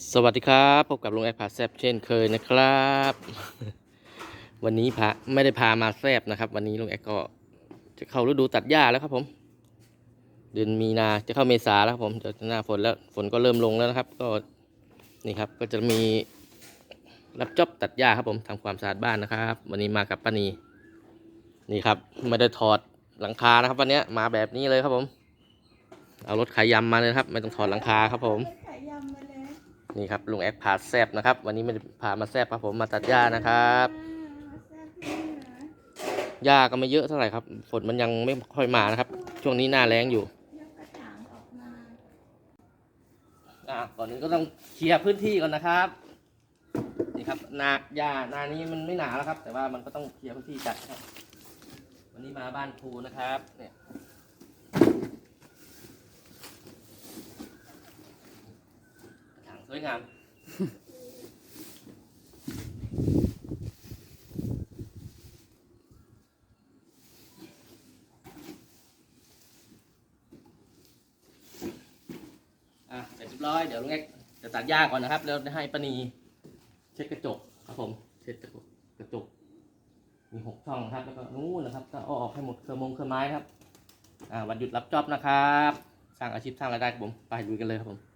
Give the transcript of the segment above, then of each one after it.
สวัสดีครับพบกับลุงแอคพาแซบเช่นเคยนะครับ วันนี้พาไม่ได้พามาแซบนะครับ วันนี้ลุงแอคก็จะเข้าฤดูตัดหญ้าแล้วครับผม เดือนมีนาจะเข้าเมษาแล้วครับผมจะหน้าฝนแล้วฝนก็เริ่มลงแล้วนะครับ ก็นี่ครับก็จะมีรับจอบตัดหญ้าครับผมทำความสะอาดบ้านนะครับ วันนี้มากับป้านีนี่ครับไม่ได้ถอดหลังคานะครับ วันนี้มาแบบนี้เลยครับผม เอารถขายยำมาเลยครับ ไม่ต้องถอดหลังคาครับผมขายยำมาเลย นี่ครับลุงแอคพาแซบนะครับ วันนี้ม่ได้พามาแซบครับผมมาตัดหญ้านะครับหญ้าก็ไม่เยอะเท่าไหร่ครับฝนมันยังไม่ค่อยมานะครับ ช่วงนี้หน้าแล้งอยู่ยกกระถางออกมาอะก่อนอื่นก็ต้องเคลียร์พื้นที่ก่อนนะครับนี่ครับนาหญ้านานี้มันไม่หนาแล้วครับ แต่ว่ามันก็ต้องเคลียร์พื้นที่จัดครับ วันนี้มาบ้านครูนะครับ เนี่ยกระถางส วยงาม อะเสร็จเรียบร้อยเดี๋ยวลุงเอ็กจะตัดหญ้าก่อนนะครับแล้วให้ป้านีเช็ดกระจกครับผม เช็ดกระจกกระจก มีหกช่องนะครับแล้วก็นู้นนะครับ ก็เอาออกให้หมดเครื่องมงเครื่องไม้นะครับ อ่าวันหยุดรับจอบนะครับ สร้างอาชีพสร้างรายได้ครับผม ไปดูกันเลยครับผม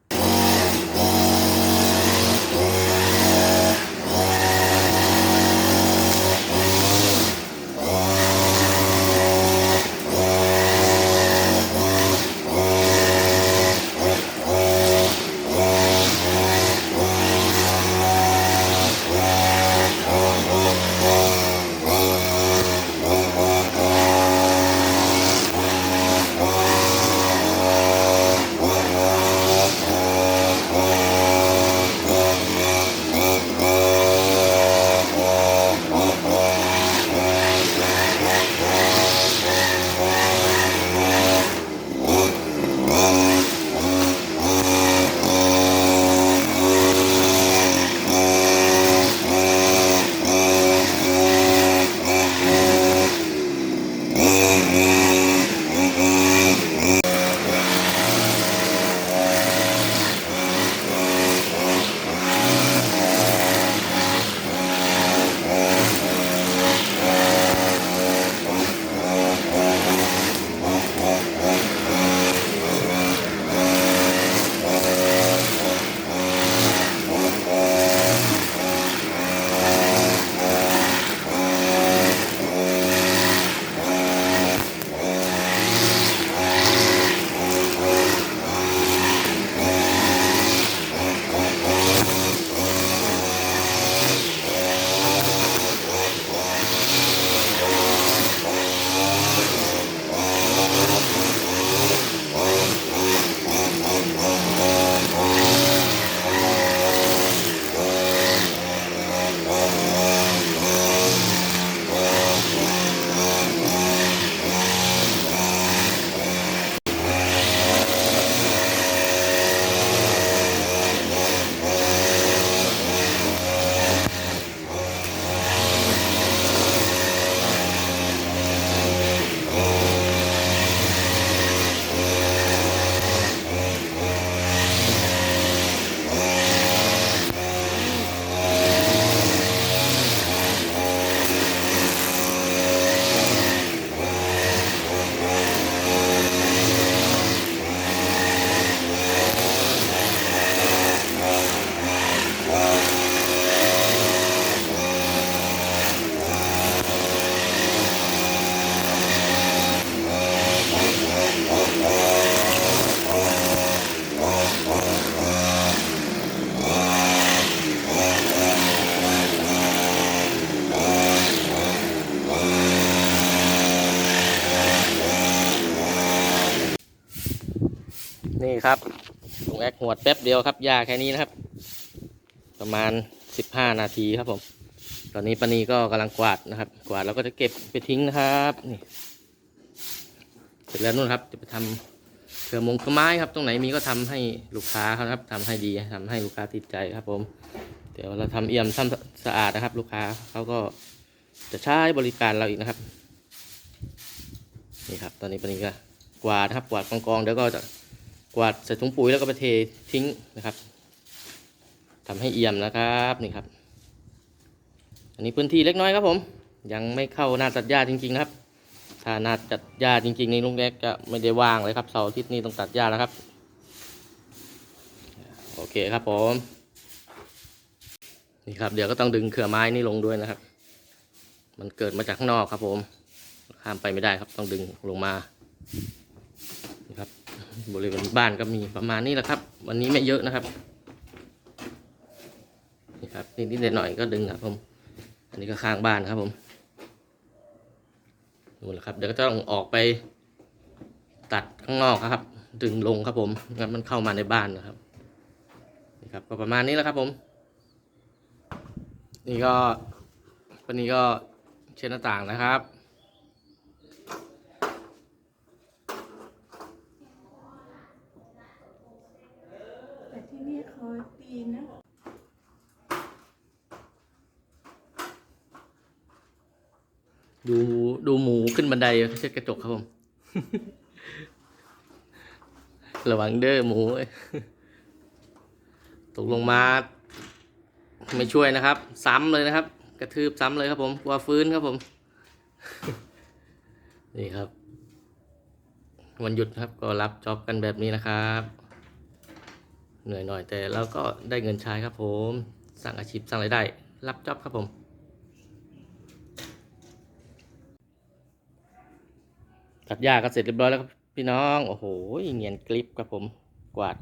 ครับลุงแอคหวดแป๊บเดียวครับหญ้าแค่นี้นะครับ ประมาณสิบห้านาทีครับผม ตอนนี้ปานีก็กำลังกวาดนะครับ กวาดแล้วก็จะเก็บไปทิ้งนะครับนี่เสร็จแล้วนู่นครับ จะไปทำเครื่อมงเครื่องไม้ครับ ตรงไหนมีก็ทำให้ลูกค้าเขานะครับทำให้ดีทำให้ลูกค้าติดใจครับผม เดี๋ยวเราทำเอี่ยมทำสะอาดนะครับ ลูกค้าเขาก็จะใช้บริการเราอีกนะครับ นี่ครับ ตอนนี้ปานีก็กวาดครับกวาดกองๆเดี๋ยวก็จะ กวาดใส่ถุงปุ๋ยแล้วก็ไปเททิ้งนะครับทำให้เอี่ยมนะครับนี่ครับ อันนี้พื้นที่เล็กน้อยครับผม ยังไม่เข้าหน้าตัดหญ้าจริงๆนะครับ ถ้าหน้าตัดหญ้าจริงๆในลุงแรกจะไม่ได้ว่างเลยครับเสาร์อาทิตย์นี้ต้องตัดหญ้าแล้วครับ โอเคครับผมนี่ครับเดี๋ยวก็ต้องดึงเครือไม้นี่ลงด้วยนะครับ มันเกิดมาจากข้างนอกครับผม ข้ามไปไม่ได้ครับต้องดึงลงมา บริเวณบ้านก็มีประมาณนี้แหละครับ วันนี้ไม่เยอะนะครับนี่ครับนิดๆหน่อยๆก็ดึงครับผม อันนี้ก็ข้างบ้านครับผมนู่นแหละครับเดี๋ยวก็ต้องออกไปตัดข้างนอกครับ ดึงลงครับผมงั้นมันเข้ามาในบ้านนะครับนี่ครับก็ประมาณนี้แหละครับผม นี่ก็วันนี้ก็เช็ดหน้าต่างนะครับ แต่ที่นี่เขาตีนะ ดูดูหมูขึ้นบันไดเช็ดกระจกครับผม ระวังเด้อหมู ตกลงมา ไม่ช่วยนะครับ ซ้ำเลยนะครับ กระทืบซ้ำเลยครับผมกลัวฟื้นครับผม นี่ครับ วันหยุดครับก็รับจ็อบกันแบบนี้นะครับ เหนื่อยหน่อยแต่เราก็ได้เงินใช้ครับผมสร้างอาชีพสร้างรายได้ รับจ็อบครับผม ตัดหญ้าก็เสร็จเรียบร้อยแล้วครับพี่น้อง โอ้โหเงียนกลิปครับผม กวาด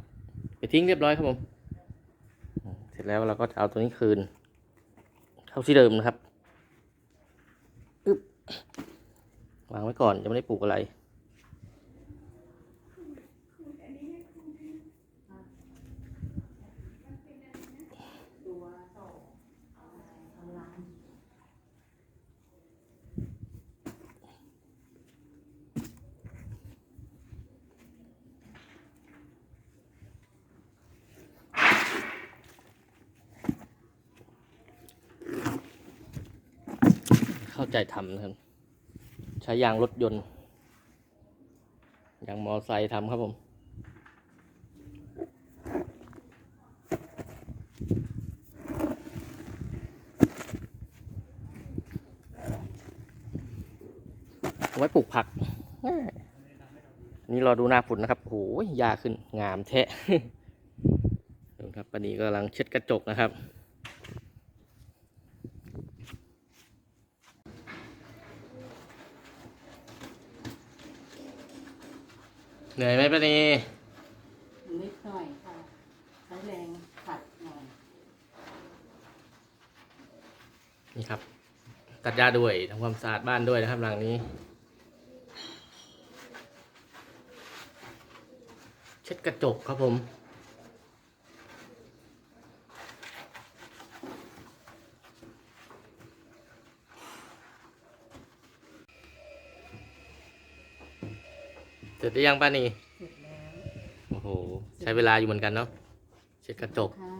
ไปทิ้งเรียบร้อยครับผม เสร็จแล้วเราก็จะเอาตัวนี้คืน เข้าที่เดิมนะครับอึ๊บวางไว้ก่อนยังไม่ได้ปลูกอะไร เข้าใจทำนะครับ ใช้ยางรถยนต์ยางมอไซค์ทำครับผมไว้ปลูกผักนนี่รอดูหน้าฝนนะครับโอ้ยยาขึ้นงามแท้ดูครับปานนี้กำลังเช็ดกระจกนะครับ เหนื่อยไหมปานีนิดหน่อยค่ะใช้แรงขัดหน่อยนี่ครับ ตัดหญ้าด้วยทำความสะอาดบ้านด้วยนะครับหลังนี้ เช็ดกระจกครับผม ร็จหรือยังป้านีเสร็จแล้วโอ้โห ใช้เวลาอยู่เหมือนกันเนาะเช็ดกระจกค่ะ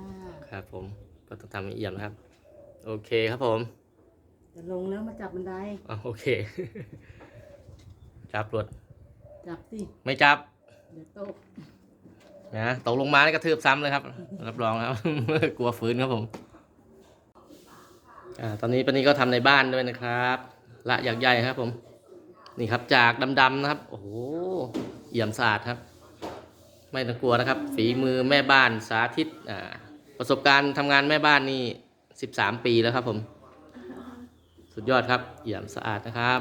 ครับ ผมก็ต้องทำให้เอี่ยมนะครับ โอเคครับผมจะลงแล้วมาจับบันไดอะโอเค จับรถจับสิไม่จับ เดี๋ยวตกนะตกลงมานี่กระทืบซ้ำเลยครับ รับรองครับ กลัวฟื้นครับผมอ่าตอนนี้ปานนี้ก็ทำในบ้านด้วยนะครับ ละอยากใหญ่ครับผม นี่ครับจากดำๆนะครับ โอ้โหเอี่ยมสะอาดครับ ไม่ต้องกลัวนะครับ ฝีมือแม่บ้านสาธิตอ่าประสบการณ์ทำงานแม่บ้านนี่สิบสามปีแล้วครับผม สุดยอดครับ เอี่ยมสะอาดนะครับ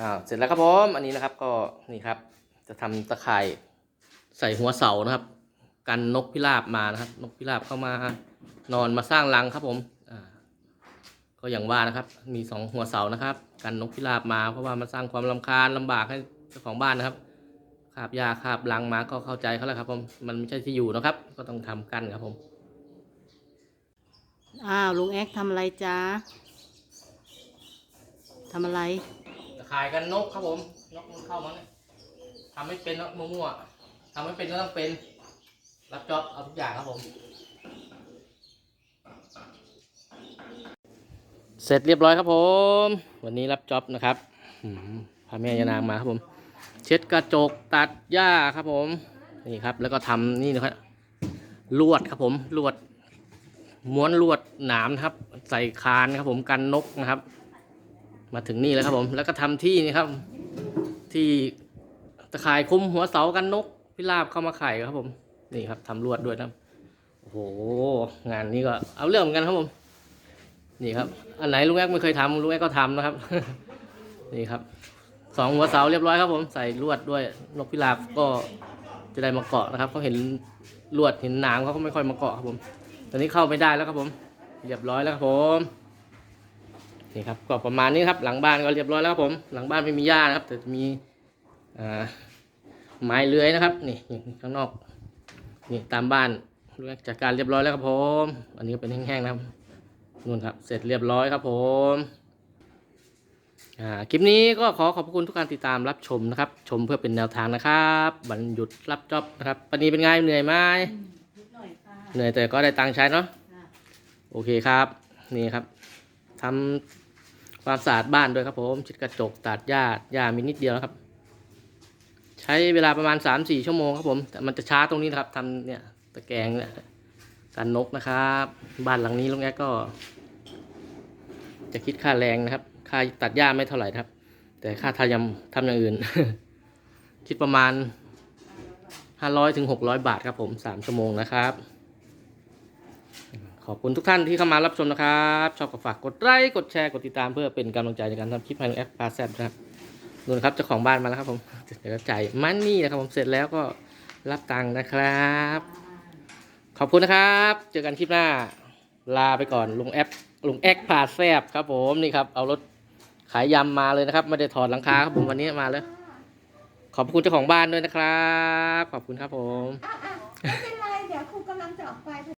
อ่าเสร็จแล้วครับผมอันนี้นะครับก็นี่ครับ จะทำตะข่ายใส่หัวเสานะครับ กันนกพิราบมานะครับ นกพิราบเข้ามานอนมาสร้างรังครับผม ก็อย่างว่านะครับ มีสองหัวเสานะครับ กันนกพิราบมาเพราะว่ามันสร้างความรำคาญลำบากให้เจ้าของบ้านนะครับคาบยาคาบรังมาก็เข้าใจเขาแล้วครับผมมันไม่ใช่ที่อยู่นะครับ ก็ต้องทำกันครับผมอ้าวลุงแอ๊กทำอะไรจ๊ะทำอะไรตะข่ายกันนกครับผมนกมันเข้ามาเนี่ยทำไม่เป็นนกมั่วๆทำไม่เป็นก็ต้องเป็น รับจ็อบเอาทุกอย่างครับผม เสร็จเรียบร้อยครับผม วันนี้รับจ็อบนะครับพาแม่ยานางมาครับผม เช็ดกระจกตัดหญ้าครับผมนี่ครับ แล้วก็ทำนี่นะครับลวดครับผมลวด ม้วนลวดหนามครับ ใส่คานครับผมกันนกนะครับ มาถึงนี่แล้วครับผม แล้วก็ทำที่นี่ครับ ที่ตะข่ายคุมหัวเสากันนก พิราบเข้ามาไข่ครับผม นี่ครับทำลวดด้วยนะโอ้โหงานนี้ก็เอาเรื่องเหมือนกันครับผม นี่ครับ อันไหนลุงแอ๊กไม่เคยทำลุงแอ๊กก็ทำนะครับ นี่ครับสองหัวเสาเรียบร้อยครับผมใส่ลวดด้วยนกพิราบก็จะได้มาเกาะนะครับเขาเห็นลวดเห็นหนามเขาก็ไม่ค่อยมาเกาะครับผม ตอนนี้เข้าไม่ได้แล้วครับผม เรียบร้อยแล้วครับผมนี่ครับก็ประมาณนี้ครับ หลังบ้านก็เรียบร้อยแล้วครับผม หลังบ้านไม่มีหญ้านะครับ แต่จะมีไม้เลื้อยนะครับ นี่ข้างนอกนี่ตามบ้านลุงแอกจัดการเรียบร้อยแล้วครับผม อันนี้ก็เป็นแห้งๆนะครับ นู่นครับ เสร็จเรียบร้อยครับผมอ่าคลิปนี้ก็ขอขอบคุณทุกการติดตามรับชมนะครับ ชมเพื่อเป็นแนวทางนะครับวันหยุดรับจ็อบนะครับปันนี้เป็นไงเหนื่อยไหมนิดหน่อยค่ะเหนื่อยแต่ก็ได้ตังค์ใช้เนาะค่ะโอเคครับ นี่ครับทำความสะอาดบ้านด้วยครับผมชิดกระจกตัดหญ้าหญ้ามีนิดเดียวนะครับ ใช้เวลาประมาณ3-4ชั่วโมงครับผมแต่มันจะช้าตรงนี้นะครับทำเนี่ยตะแกรงเนี่ย การนกนะครับ บ้านหลังนี้ลุงแอ๊กก็ จะคิดค่าแรงนะครับ ค่าตัดหญ้าไม่เท่าไหร่ครับ แต่ค่าทำยำทำอย่างอื่น คิดประมาณ500ถึง600บาทครับผม3ชั่วโมงนะครับ ขอบคุณทุกท่านที่เข้ามารับชมนะครับ ชอบก็ฝากกดไลค์กดแชร์กดติดตามเพื่อเป็นกำลังใจในการทำคลิปให้ลุงแอปพาแซบนะครับนู่นครับเจ้าของบ้านมาแล้วครับผมเดี๋ยวจ่ายมันนี่นะครับผมเสร็จแล้วก็รับตังค์นะครับ ขอบคุณนะครับ เจอกันคลิปหน้า ลาไปก่อนลุงแอปลุงแอคพาแซบครับผมนี่ครับ เอารถขายยำมาเลยนะครับไม่ได้ถอดหลังคาครับผมวันนี้มาเลยขอบคุณเจ้าของบ้านด้วยนะครับ ขอบคุณครับผม ไม่เป็นไร เดี๋ยวครูกำลังจะออกไป